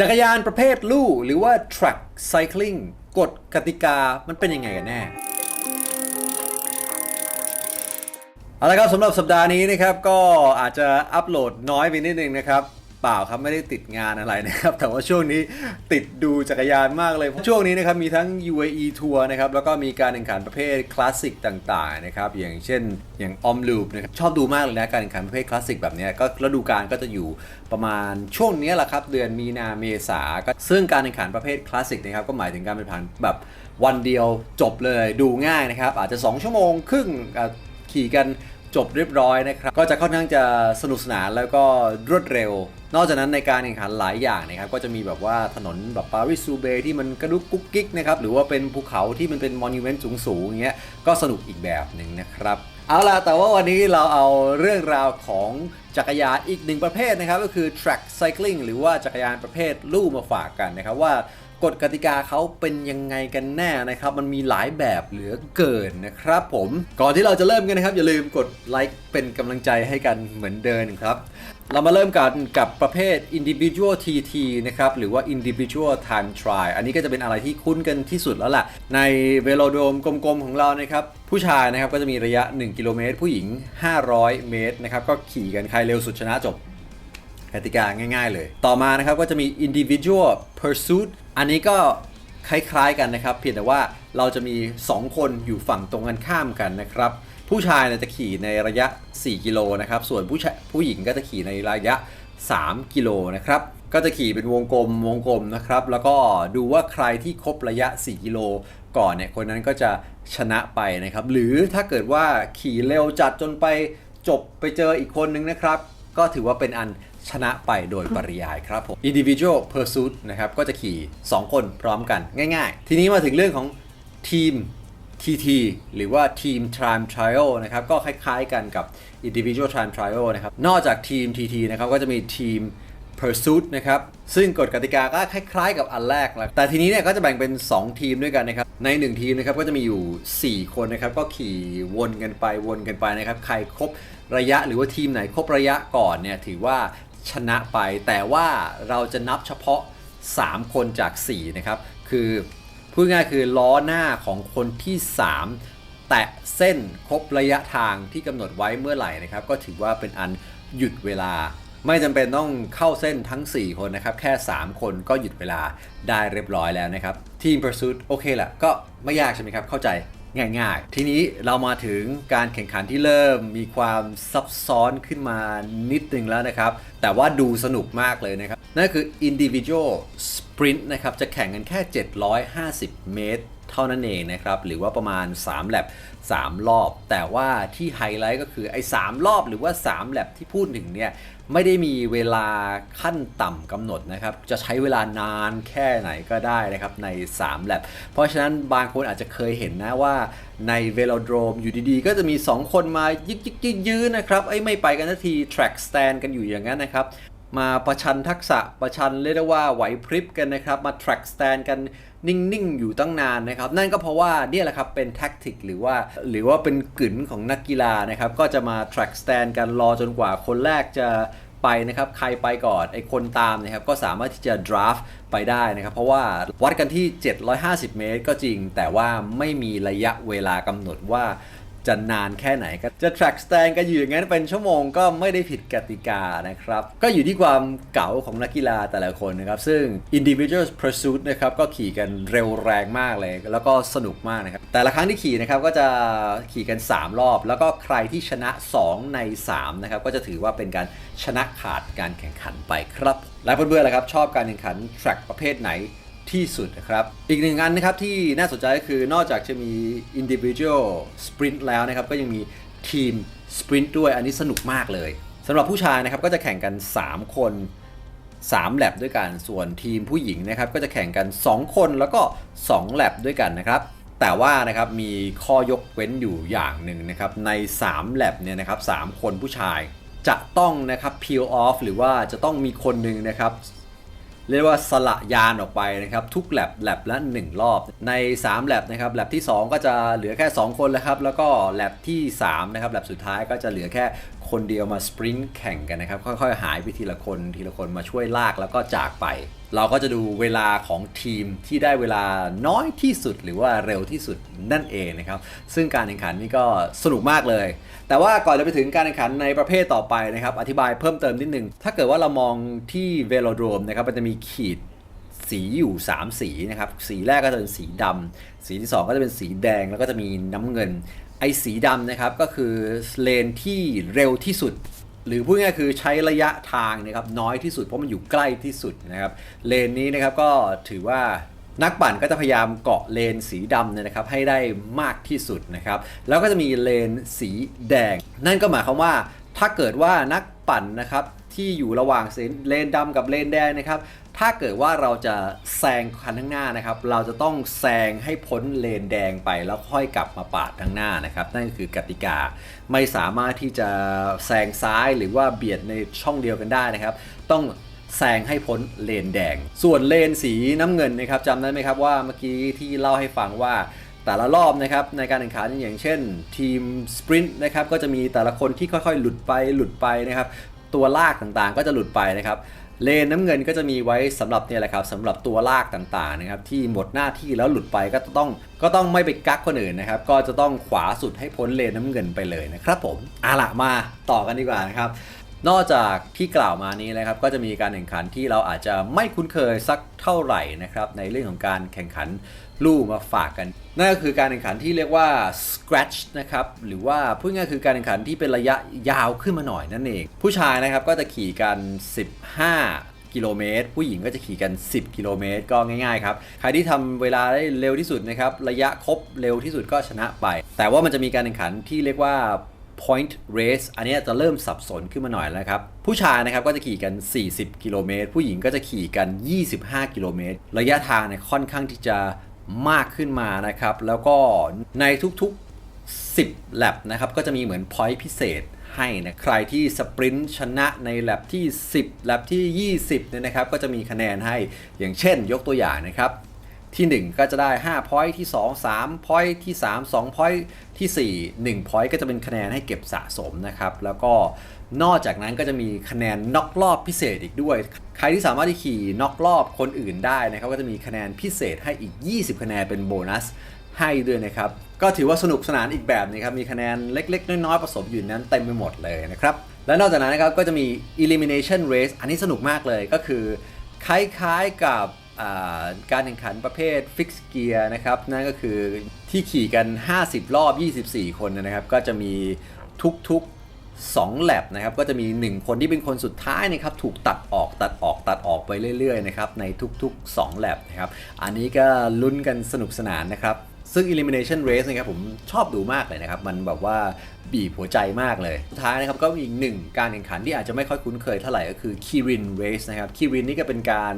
จักรยานประเภทลู่หรือว่า track cycling กฎกติกามันเป็นยังไงกันแน่เอาละครับสำหรับสัปดาห์นี้นะครับก็อาจจะอัปโหลดน้อยไปนิดนึงนะครับ เปล่าครับไม่ได้ติดงานอะไรนะครับ แต่ว่าช่วงนี้ติดดูจักรยานมากเลย ช่วงนี้นะครับมีทั้ง UAE ทัวร์นะครับแล้วก็มีการแข่งขันประเภทคลาสสิกต่างๆนะครับอย่างเช่นอย่างออมลูปนะครับชอบดูมากเลยนะการแข่งขันประเภทคลาสสิกแบบนี้ก็ฤดูกาลก็จะอยู่ประมาณช่วงนี้แหละครับเดือนมีนาเมษาก็ซึ่งการแข่งขันประเภทคลาสสิกนะครับก็หมายถึงการเป็นผ่านแบบวันเดียวจบเลยดูง่ายนะครับ อาจจะ 2 ชั่วโมงครึ่งขี่กันจบเรียบร้อยนะครับ ก็จะค่อนข้างจะสนุกสนานแล้วก็รวดเร็ว นอกจากนั้นในการแข่งขันหลายอย่างนะครับก็จะมีแบบว่าถนนแบบปารีสซูเบที่มันกระดุกกุ๊กกิ๊กนะครับหรือว่าเป็นภูเขาที่มันเป็นมอนิเมนต์สูงๆอย่างเงี้ยก็สนุกอีกแบบหนึ่งนะครับเอาล่ะ แต่ว่าวันนี้เราเอาเรื่องราวของจักรยานอีกหนึ่งประเภทนะครับ ก็คือ track cycling หรือว่าจักรยานประเภทลู่มาฝากกันนะครับว่า กฎกติกาเขาเป็นยังไงกันแน่นะครับ มันมีหลายแบบเหลือเกินนะครับผม ก่อนที่เราจะเริ่มกันนะครับ อย่าลืมกดไลค์เป็นกำลังใจให้กันเหมือนเดิมครับ เรามาเริ่มกันกับประเภท individual TT นะครับ หรือว่า individual time trial อันนี้ก็จะเป็นอะไรที่คุ้นกันที่สุดแล้วล่ะ ในเวโลโดมกลมๆของเรานะครับ ผู้ชายนะครับก็จะมีระยะ 1 กิโลเมตร ผู้หญิง 500 เมตรนะครับ ก็ขี่กันใครเร็วสุดชนะจบกติกาง่ายๆเลย ต่อมานะครับก็จะมี individual pursuit อันนี้ก็คล้ายๆกันนะครับ เพียงแต่ว่าเราจะมี 2 คนอยู่ฝั่งตรงกันข้ามกันนะครับ ผู้ชายจะขี่ในระยะ 4 กิโลนะครับ ส่วนผู้ชายผู้หญิงก็จะขี่ในระยะ 3 กิโลนะครับก็จะขี่เป็นวงกลมวงกลมนะครับ แล้วก็ดูว่าใครที่ครบระยะ 4 กิโลก่อนเนี่ยคนนั้นก็จะชนะไปนะครับ หรือถ้าเกิดว่าขี่เร็วจัดจนไปจบไปเจออีกคนนึงนะครับ ก็ถือว่าเป็นอัน ชนะไปโดยปริยายครับผม individual pursuit นะครับก็จะขี่ 2 คนพร้อมกันง่ายๆ ทีนี้มาถึงเรื่องของทีม TT หรือว่าทีม time trial นะครับก็คล้ายๆกันกับ individual time trial นะครับนอกจากทีม TT นะครับก็จะมีทีม Pursuit นะครับ ซึ่งกฎกติกาก็คล้ายๆกับอันแรกแหละแต่ทีนี้เนี่ยก็จะแบ่งเป็น 2 ทีมด้วยกันนะครับ ใน 1 ทีมนะครับก็จะมีอยู่ 4 คนนะครับ ก็ขี่วนกันไปวนกันไปนะครับ ใครครบระยะหรือว่าทีมไหนครบระยะก่อนเนี่ยถือว่า ชนะไปแต่ว่าเราจะนับเฉพาะ 3 คนจาก 4 นะครับ คือพูดง่ายคือล้อหน้าของคนที่ 3 แตะเส้นครบระยะทางที่กำหนดไว้เมื่อไหร่นะครับ ก็ถือว่าเป็นอันหยุดเวลา ไม่จำเป็นต้องเข้าเส้นทั้ง 4 คนนะครับ แค่ 3 คนก็หยุดเวลาได้เรียบร้อยแล้วนะครับทีม Pursuit โอเคแหละก็ไม่ยากใช่ไหมครับเข้าใจ ง่ายๆ ทีนี้เรามาถึงการแข่งขันที่เริ่มมีความซับซ้อนขึ้นมานิดนึงแล้วนะครับ แต่ว่าดูสนุกมากเลยนะครับ นั่นคือ individual sprint นะครับ จะแข่งกันแค่ 750 เมตร เท่านั้นเองนะครับ หรือว่าประมาณ 3 แลบ 3 รอบ แต่ว่าที่ไฮไลท์ก็คือไอ้3รอบหรือว่า 3แลบที่พูดถึงเนี่ยไม่ได้มีเวลาขั้นต่ำกำหนดนะครับ จะใช้เวลานานแค่ไหนก็ได้นะครับใน3แลบเพราะฉะนั้นบางคนอาจจะเคยเห็นนะว่าในเวโลโดรมอยู่ดีๆ ก็จะมี 2 คนมายึกยึกยึกยื้อนะครับไอ้ไม่ไปกันทันที track stand กันอยู่อย่างนั้นนะครับ มาประชันทักษะประชันเรียกได้ว่าไหวพริบกันนะครับ มา track stand กัน นิ่งๆ อยู่ตั้งนานนะครับ นั่นก็เพราะว่าเนี่ยแหละครับเป็นแท็กติกหรือว่า หรือว่าเป็นกลืนของนักกีฬานะครับ ก็จะมา track stand กันรอจนกว่าคนแรกจะไปนะครับ ใครไปก่อน ไอ้คนตามนะครับ ก็สามารถที่จะ draft ไปได้นะครับ เพราะว่าวัดกันที่ 750 เมตรก็จริง แต่ว่าไม่มีระยะเวลากำหนดว่า จะนานแค่ไหนก็จะ track stand กันอยู่อย่างนั้นเป็นชั่วโมงก็ไม่ได้ผิดกติกานะครับ ก็อยู่ที่ความเก๋าของนักกีฬาแต่ละคนนะครับ ซึ่ง individual pursuit นะครับก็ขี่กันเร็วแรงมากเลย แล้วก็สนุกมากนะครับ แต่ละครั้งที่ขี่นะครับก็จะขี่กัน 3 รอบ แล้วก็ใครที่ชนะ 2 ใน3นะครับก็จะถือว่าเป็นการชนะขาดการแข่งขันไปครับ และเพื่อนๆล่ะครับชอบการแข่งขัน track ประเภทไหน ที่สุดนะครับ อีกหนึ่งอันนะครับที่น่าสนใจก็คือนอกจากจะมี individual sprint แล้วนะครับ ก็ยังมีทีม sprint ด้วยอันนี้สนุกมากเลยสำหรับผู้ชายนะครับก็จะแข่งกัน 3 คน 3แลบด้วยกันส่วนทีมผู้หญิงนะครับ ก็จะแข่งกัน 2 คนแล้วก็ 2แลบด้วยกันนะครับแต่ว่านะครับมีข้อยกเว้นอยู่อย่างหนึ่งนะครับใน 3แลบเนี่ยนะครับ3คนผู้ชายจะต้องนะครับ peel off หรือว่าจะต้องมีคนหนึ่งนะครับ เรียกว่าสละยานออกไปนะครับ ทุกแลบแลบละ 1 รอบ ใน 3แลบนะครับแลบที่ 2 ก็จะเหลือแค่ 2 คนแล้วครับ แล้วก็แลบที่3นะครับแลบสุดท้ายก็จะเหลือแค่ คนเดียวมาสปรินต์แข่งกันนะครับ ค่อยๆ หายไปทีละคนทีละคนมาช่วยลากแล้วก็จากไป เราก็จะดูเวลาของทีมที่ได้เวลาน้อยที่สุดหรือว่าเร็วที่สุดนั่นเองนะครับ ซึ่งการแข่งขันนี่ก็สนุกมากเลย แต่ว่าก่อนจะไปถึงการแข่งขันในประเภทต่อไปนะครับ อธิบายเพิ่มเติมนิดนึง ถ้าเกิดว่าเรามองที่เวโลโดรมนะครับมันจะมีขีดสีอยู่ 3 สีนะครับ สีแรกก็จะเป็นสีดำสีที่ 2 ก็จะเป็นสีแดงแล้วก็จะมีน้ำเงิน ไอ้สีดำนะครับก็คือเลนที่เร็วที่สุด หรือพูดง่ายๆคือใช้ระยะทางนะครับน้อยที่สุดเพราะมันอยู่ใกล้ที่สุดนะครับเลนนี้นะครับก็ถือว่านักปั่นก็จะพยายามเกาะเลนสีดำเนี่ยนะครับให้ได้มากที่สุดนะครับแล้วก็จะมีเลนสีแดง นั่นก็หมายความว่าถ้าเกิดว่านักปั่นนะครับที่อยู่ระหว่างเลนดำกับเลนแดงนะครับ ถ้าเกิดว่าเราจะแซงคันข้างหน้านะครับ เราจะต้องแซงให้พ้นเลนแดงไปแล้วค่อยกลับมาปาดข้างหน้านะครับ นั่นคือกติกา ไม่สามารถที่จะแซงซ้ายหรือว่าเบียดในช่องเดียวกันได้นะครับ ต้องแซงให้พ้นเลนแดง ส่วนเลนสีน้ำเงินนะครับจำได้ไหมครับว่าเมื่อกี้ที่เล่าให้ฟังว่าแต่ละรอบนะครับในการแข่งขันอย่างเช่น ทีมสปรินต์นะครับก็จะมีแต่ละคนที่ค่อยๆ หลุดไปหลุดไปนะครับตัวลากต่างๆ ก็จะหลุดไปนะครับ เลนน้ำเงินก็จะมีไว้สำหรับเนี่ยแหละครับสำหรับตัวลากต่างๆนะครับที่หมดหน้าที่แล้วหลุดไปก็ต้องก็ต้องไม่ไปกักคนอื่นนะครับก็จะต้องขวาสุดให้พ้นเลนน้ำเงินไปเลยนะครับผมเอาละมาต่อกันดีกว่านะครับนอกจากที่กล่าวมานี้นะครับก็จะมีการแข่งขันที่เราอาจจะไม่คุ้นเคยสักเท่าไหร่นะครับในเรื่องของการแข่งขันลู่มาฝากกัน นั่นก็คือการแข่งขันที่เรียกว่า scratch นะครับ หรือว่าพูดง่ายๆคือการแข่งขันที่เป็นระยะยาวขึ้นมาหน่อยนั่นเอง ผู้ชายนะครับก็จะขี่กัน 15กิโลเมตร ผู้หญิงก็จะขี่กัน 10 กิโลเมตร ก็ง่ายๆครับ ใครที่ทำเวลาได้เร็วที่สุดนะครับ ระยะครบเร็วที่สุดก็ชนะไป แต่ว่ามันจะมีการแข่งขันที่เรียกว่า point race อันนี้จะเริ่มสับสนขึ้นมาหน่อยแล้วครับ ผู้ชายนะครับก็จะขี่กัน 40 กิโลเมตร ผู้หญิงก็จะขี่กัน 25 กิโลเมตร ระยะทางเนี่ยค่อนข้างที่จะ มากขึ้นมานะครับ แล้วก็ในทุกๆ 10แลบนะครับก็จะมีเหมือน point พิเศษให้นะใครที่สปรินต์ชนะในแลบที่ 10แลบที่ 20เนี่ยนะครับ ก็จะมีคะแนนให้อย่างเช่น ยกตัวอย่างนะครับ ที่ 1 ก็จะได้ 5 point ที่ 2 3 point ที่ 3 2 point ที่ 4 1 point ก็จะเป็นคะแนนให้เก็บสะสมนะครับ แล้วก็ นอกจากนั้นก็จะมีคะแนนน็อกรอบพิเศษอีกด้วย ใครที่สามารถที่ขี่น็อกรอบคนอื่นได้นะครับก็จะมีคะแนนพิเศษให้อีก 20 คะแนนเป็นโบนัสให้ด้วยนะครับ ก็ถือว่าสนุกสนานอีกแบบนึงครับ มีคะแนนเล็ก ๆ น้อย ๆ ผสมอยู่นั้นเต็มไปหมดเลยนะครับ และนอกจากนั้นนะครับก็จะมี elimination race อันนี้สนุกมากเลยก็คือ คล้ายๆกับการแข่งขันประเภท fix gear นะครับ นั่นก็คือที่ขี่กัน 50 รอบ 24 คนนะครับ ก็จะมีทุกๆ 2แลบนะครับก็จะมี 1 คนที่เป็นคนสุดท้ายนะครับถูกตัดออกตัดออกตัดออกไปเรื่อยๆนะครับในทุกๆ 2แลบนะครับอันนี้ก็ลุ้นกันสนุกสนานนะครับซึ่ง elimination race นะครับผมชอบดูมากเลยนะครับ มันแบบว่าบีบหัวใจมากเลย สุดท้ายนะครับก็มีอีกหนึ่งการแข่งขันที่อาจจะไม่ค่อยคุ้นเคยเท่าไหร่ก็คือ Kirin Race นะครับ Kirin นี่ก็เป็นการ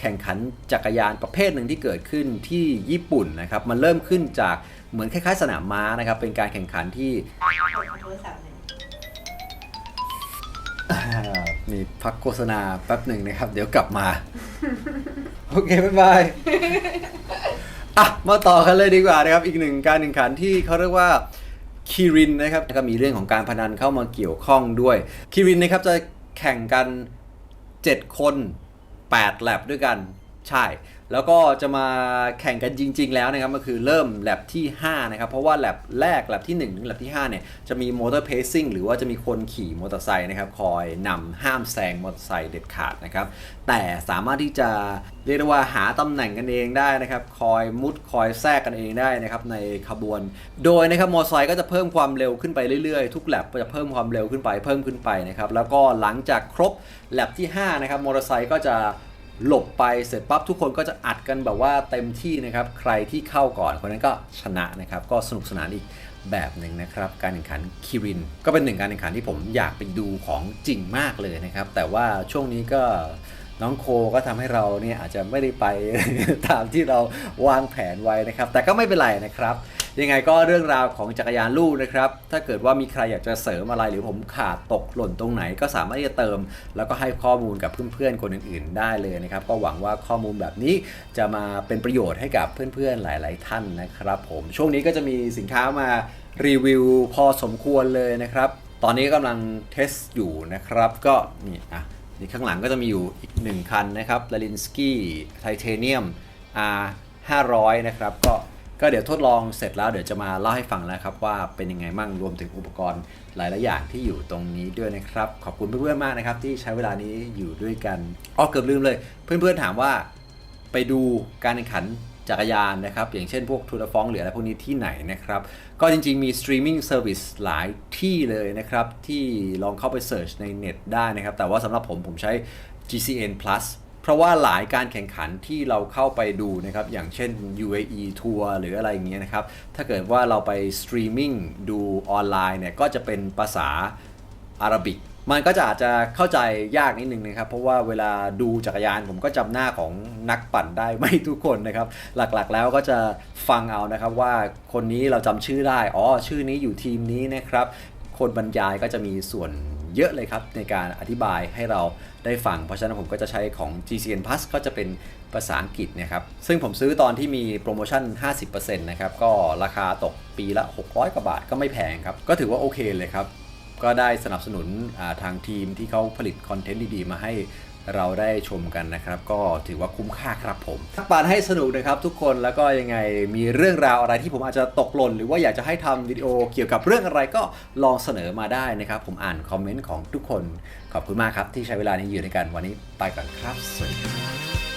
แข่งขันจักรยานประเภทหนึ่งที่เกิดขึ้นที่ญี่ปุ่นนะครับ มันเริ่มขึ้นจากเหมือนคล้ายๆ สนามม้านะครับ เป็นการแข่งขันที่ มีพักโฆษณาแป๊บหนึ่งนะครับ เดี๋ยวกลับมา โอเค บ๊ายบายอะมาต่อกันเลยดีกว่านะครับ อีกหนึ่งการแข่งขันที่เขาเรียกว่าคีรินนะครับก็มีเรื่องของการพนันเข้ามาเกี่ยวข้องด้วยคีรินนะครับจะแข่งกัน 7 คน 8 แลบด้วยกัน ใช่ แล้วก็จะมาแข่งกันจริง ๆ แล้วนะครับก็คือเริ่มแลบที่ 5 นะครับ เพราะว่าแลบแรกแลบที่ 1 ถึงแลบที่ 5 เนี่ย จะมีมอเตอร์เพซซิ่งหรือว่าจะมีคนขี่มอเตอร์ไซค์นะครับ คอยนำห้ามแซงมอเตอร์ไซค์เด็ดขาดนะครับ แต่สามารถที่จะเรียกได้ว่าหาตำแหน่งกันเองได้นะครับ คอยมุดคอยแทรกกันเองได้นะครับในขบวน โดยนะครับมอเตอร์ไซค์ก็จะเพิ่มความเร็วขึ้นไปเรื่อยๆ ทุกแลบก็จะเพิ่มความเร็วขึ้นไปเพิ่มขึ้นไปนะครับแล้วก็หลังจากครบแลบที่5นะครับมอเตอร์ไซค์ก็จะ หลบไปเสร็จปั๊บทุกคนก็จะอัดกันแบบว่าเต็มที่นะครับ ใครที่เข้าก่อนคนนั้นก็ชนะนะครับ ก็สนุกสนานอีกแบบหนึ่งนะครับ การแข่งขันคิริน ก็เป็นหนึ่งการแข่งขันที่ผมอยากไปดูของจริงมากเลยนะครับ แต่ว่าช่วงนี้ก็น้องโคก็ทำให้เราเนี่ยอาจจะไม่ได้ไปตามที่เราวางแผนไว้นะครับ แต่ก็ไม่เป็นไรนะครับ ยังไงก็เรื่องราวของจักรยานลู่นะครับ ถ้าเกิดว่ามีใครอยากจะเสริมอะไรหรือผมขาดตกหล่นตรงไหนก็สามารถที่จะเติม แล้วก็ให้ข้อมูลกับเพื่อนๆคนอื่นๆ ได้เลยนะครับ ก็หวังว่าข้อมูลแบบนี้จะมาเป็นประโยชน์ให้กับเพื่อนๆหลาย ๆ ท่านนะครับ ผมช่วงนี้ก็จะมีสินค้ามารีวิวพอสมควรเลยนะครับ ตอนนี้กำลังเทสอยู่นะครับ ก็นี่อะนี่ข้างหลังก็จะมีอยู่อีกหนึ่งคันนะครับลาลินสกี้ไทเทเนียม R 500 นะครับ ก็ ก็เดี๋ยวทดลองเสร็จแล้วเดี๋ยวจะมาเล่าให้ฟังแล้วครับว่าเป็นยังไงมั่งรวมถึงอุปกรณ์หลายๆอย่างที่อยู่ตรงนี้ด้วยนะครับ ขอบคุณเพื่อนๆมากนะครับ ที่ใช้เวลานี้อยู่ด้วยกันอ๋อเกือบลืมเลย เพื่อนๆถามว่าไปดูการแข่งขันจักรยานนะครับ อย่างเช่นพวกทูร์ฟองหรืออะไรพวกนี้ที่ไหนนะครับ ก็จริงๆ มีสตรีมมิ่งเซอร์วิสหลายที่เลยนะครับ ที่ลองเข้าไปเสิร์ชในเน็ตได้นะครับ แต่ว่าสำหรับผมผมใช้ GCN Plus ราะว่าหลายการแข่งขันที่เราเข้าไปดูนะครับ อย่างเช่น UAE ทัวร์หรืออะไรอย่างเงี้ยนะครับ ถ้าเกิดว่าเราไปสตรีมมิ่งดูออนไลน์เนี่ย ก็จะเป็นภาษาอาหรับิก มันก็จะอาจจะเข้าใจยากนิดนึงนะครับ เพราะว่าเวลาดูจักรยานผมก็จำหน้าของนักปั่นได้ไม่ทุกคนนะครับ หลักๆแล้วก็จะฟังเอานะครับว่าคนนี้เราจำชื่อได้ อ๋อ ชื่อนี้อยู่ทีมนี้นะครับ คนบรรยายก็จะมีส่วน เยอะเลยครับ ในการอธิบายให้เราได้ฟัง เพราะฉะนั้นผมก็จะใช้ของ GCN Plus ก็จะเป็นภาษาอังกฤษนะครับ ซึ่งผมซื้อตอนที่มีโปรโมชั่น 50%นะครับ ก็ราคาตกปีละ 600 กว่าบาทก็ไม่แพงครับ ก็ถือว่าโอเคเลยครับ ก็ได้สนับสนุนทางทีมที่เขาผลิตคอนเทนต์ดีๆ มาให้ เราได้ชมกันนะครับ ก็ถือว่าคุ้มค่าครับผมทักปานให้สนุกนะครับทุกคนแล้วก็ยังไงมีเรื่องราวอะไรที่ผมอาจจะตกหล่นหรือว่าอยากจะให้ทำวิดีโอเกี่ยวกับเรื่องอะไรก็ลองเสนอมาได้นะครับ ผมอ่านคอมเมนต์ของทุกคน ขอบคุณมากครับที่ใช้เวลานี้อยู่ในกันวันนี้ไปก่อนครับสวัสดีครับ